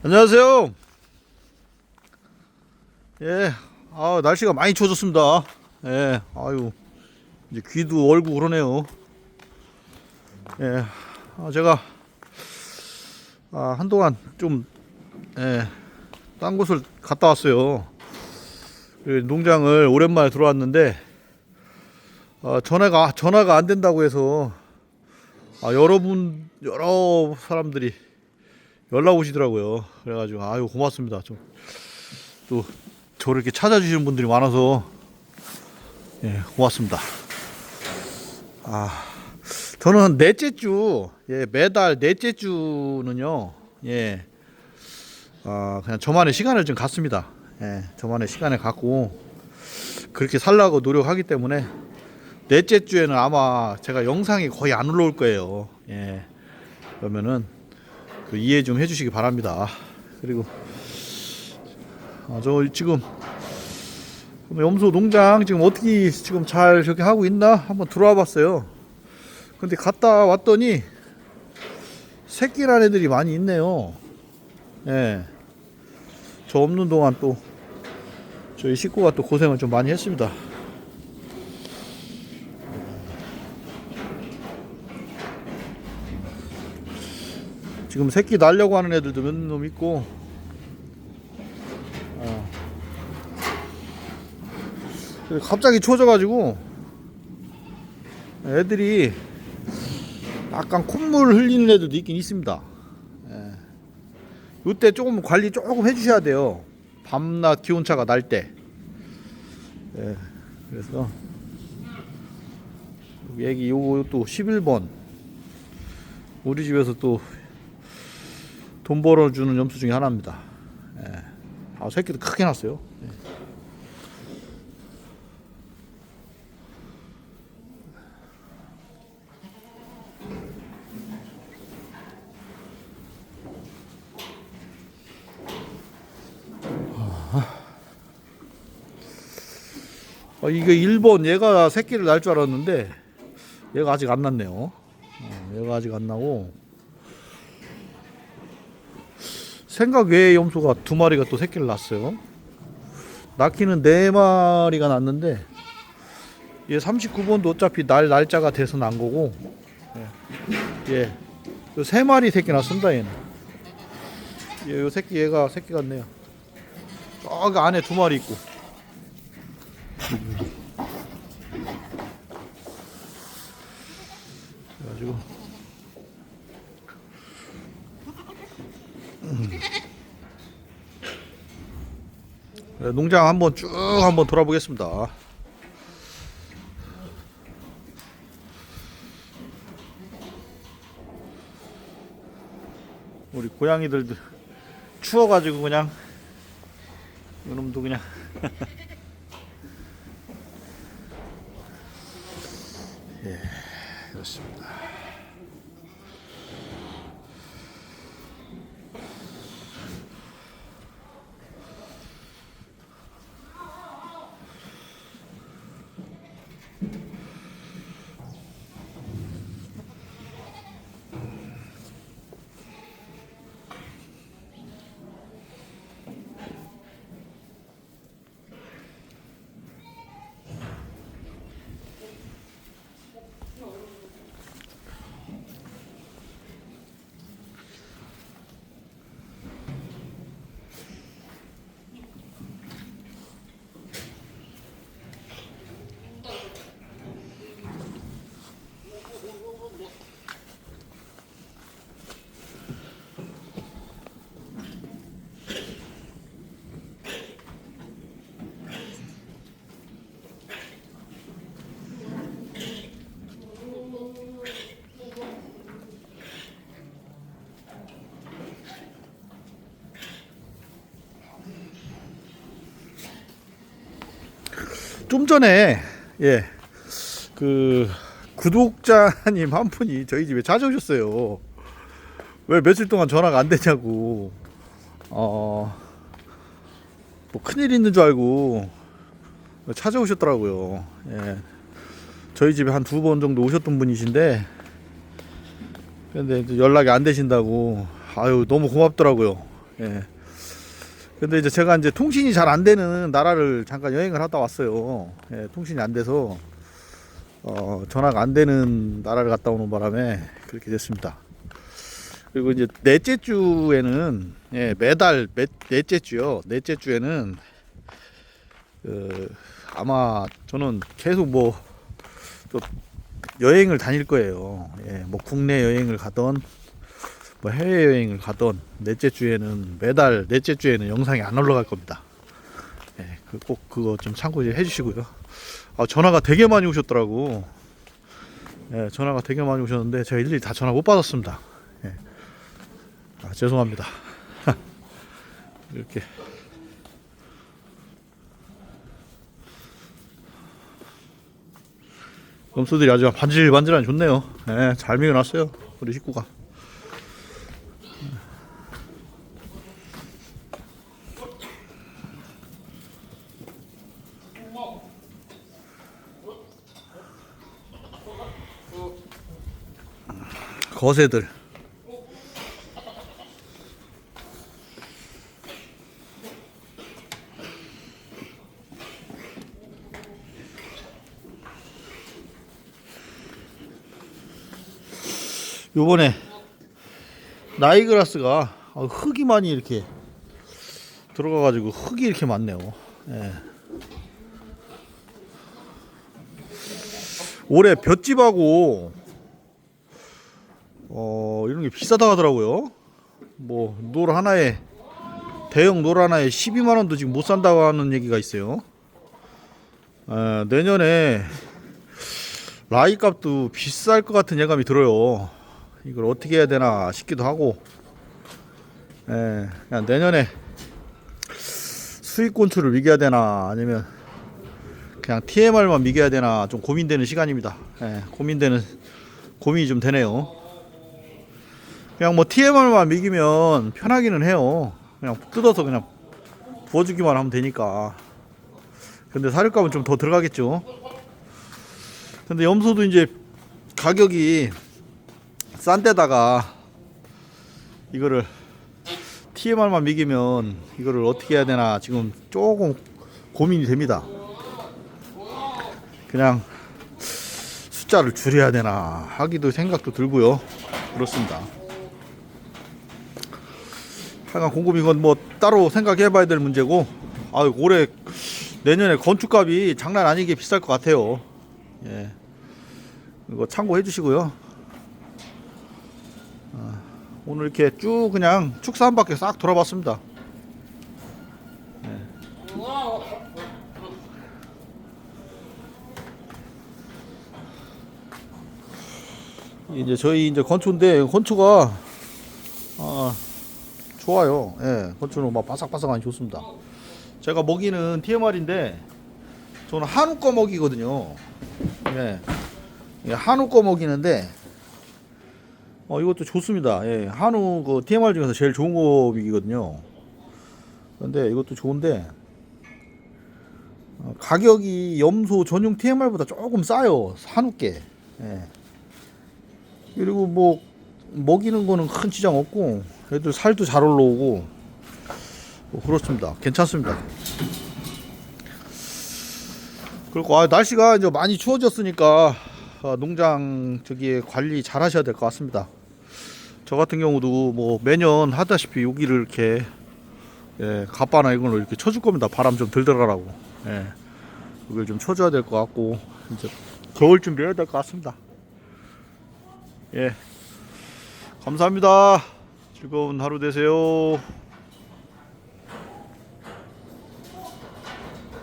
안녕하세요. 예, 아 날씨가 많이 추워졌습니다. 예, 아유 이제 귀도 얼고 그러네요. 예, 아, 제가 아, 한동안 좀 예, 딴 곳을 갔다 왔어요. 그 농장을 오랜만에 들어왔는데 아, 전화가 전화가 안 된다고 해서 아, 여러분 여러 사람들이 연락 오시더라고요. 그래가지고 아유 고맙습니다. 좀 또 저를 이렇게 찾아주시는 분들이 많아서 예 고맙습니다. 아 저는 넷째 주 예, 매달 넷째 주는요 예 아, 그냥 저만의 시간을 좀 갖습니다. 예, 저만의 시간을 갖고 그렇게 살라고 노력하기 때문에 넷째 주에는 아마 제가 영상이 거의 안 올라올 거예요. 예, 그러면은 그 이해 좀 해주시기 바랍니다. 그리고 아, 저 지금 염소 농장 지금 어떻게 지금 잘 저렇게 하고 있나 한번 들어와 봤어요. 근데 갔다 왔더니 새끼 난 애들이 많이 있네요. 예. 저 없는 동안 또 저희 식구가 또 고생을 좀 많이 했습니다. 지금 새끼 날려고 하는 애들도 몇 놈 있고 어. 갑자기 추워져가지고 애들이 약간 콧물 흘리는 애들도 있긴 있습니다. 예. 이때 조금 관리 조금 해주셔야 돼요. 밤낮 기온차가 날 때. 예. 그래서 얘기 요거 또 11번 우리 집에서 또 돈 벌어주는 염소 중에 하나입니다. 예. 아, 새끼도 크게 났어요. 예. 어, 이게 1번 얘가 새끼를 날 줄 알았는데 얘가 아직 안 났네요. 어, 얘가 아직 안 나고 생각 외의 염소가 두 마리가 또 새끼를 낳았어요. 낳기는 네 마리가 낳았는데 얘 39번도 어차피 날 날짜가 돼서 난 거고 예. 예. 요세 마리 새끼 낳습니다 얘는. 얘, 요 새끼 얘가 새끼 같네요. 저기 안에 두 마리 있고. 그래가지고 농장 한번 쭉 한번 돌아보겠습니다. 우리 고양이들도 추워가지고 그냥 이놈도 그냥 좀 전에 예 그 구독자님 한 분이 저희 집에 찾아오셨어요. 왜 며칠 동안 전화가 안 되냐고. 어 뭐 큰일 있는 줄 알고 찾아오셨더라고요. 예. 저희 집에 한 두 번 정도 오셨던 분이신데 근데 연락이 안 되신다고 아유 너무 고맙더라고요. 예. 근데 이제 제가 이제 통신이 잘 안 되는 나라를 잠깐 여행을 하다 왔어요. 예, 통신이 안 돼서 어, 전화가 안 되는 나라를 갔다 오는 바람에 그렇게 됐습니다. 그리고 이제 넷째 주에는 예, 매달 매, 넷째 주요. 넷째 주에는 그 아마 저는 계속 뭐 또 여행을 다닐 거예요. 예, 뭐 국내 여행을 가던 뭐 해외 여행을 가던 넷째 주에는 매달 넷째 주에는 영상이 안 올라갈 겁니다. 예, 그꼭 그거 좀 참고 해 주시고요. 아, 전화가 되게 많이 오셨더라고. 예, 전화가 되게 많이 오셨는데 제가 일일이 다 전화 못 받았습니다. 예. 아, 죄송합니다. 이렇게 염소들이 아주 반질반질하니 좋네요. 예, 잘 미워놨어요. 우리 식구가. 거새들. 요번에 나이그라스가 어, 흙이 많이 이렇게 들어가 가지고 흙이 이렇게 많네요. 예. 올해 볏집하고 어 이런 게 비싸다 하더라고요. 뭐 놀 하나에 대형 놀 하나에 12만 원도 지금 못 산다고 하는 얘기가 있어요. 어, 내년에 라이 값도 비쌀 것 같은 예감이 들어요. 이걸 어떻게 해야 되나 싶기도 하고, 예, 그냥 내년에 수익 건출을 미겨야 되나 아니면 그냥 TMR만 미겨야 되나 좀 고민되는 시간입니다. 예, 고민되는 고민이 좀 되네요. 그냥 뭐 TMR만 미기면 편하기는 해요. 그냥 뜯어서 그냥 부어주기만 하면 되니까. 근데 사료값은 좀 더 들어가겠죠. 근데 염소도 이제 가격이 싼 데다가 이거를 TMR만 미기면 이거를 어떻게 해야 되나 지금 조금 고민이 됩니다. 그냥 숫자를 줄여야 되나 하기도 생각도 들고요. 그렇습니다. 하여간 공급 이 건 뭐 따로 생각해 봐야 될 문제고 아 올해 내년에 건축값이 장난 아니게 비쌀 것 같아요. 예. 이거 참고해 주시고요. 아, 오늘 이렇게 쭉 그냥 축사 한 바퀴 싹 돌아봤습니다. 예. 이제 저희 이제 건초인데 건초가 아, 좋아요. 예, 건초는 막 바삭바삭하니 좋습니다. 제가 먹이는 TMR인데 저는 한우 거 먹이거든요. 예. 예, 한우 거 먹이는데 어 이것도 좋습니다. 예, 한우 그 TMR 중에서 제일 좋은 거 먹이거든요. 근데 이것도 좋은데 어, 가격이 염소 전용 TMR보다 조금 싸요. 한우께. 예. 그리고 뭐 먹이는 거는 큰 지장 없고 애들 살도 잘 올라오고 뭐 그렇습니다. 괜찮습니다. 그리고 아, 날씨가 이제 많이 추워졌으니까 아, 농장 저기 관리 잘 하셔야 될 것 같습니다. 저 같은 경우도 뭐 매년 하다시피 여기를 이렇게 예, 갑바나 이걸로 이렇게 쳐줄 겁니다. 바람 좀 덜 들어가라고. 예, 이걸 좀 쳐줘야 될 것 같고 이제 겨울 준비해야 될 것 같습니다. 예, 감사합니다. 즐거운 하루 되세요.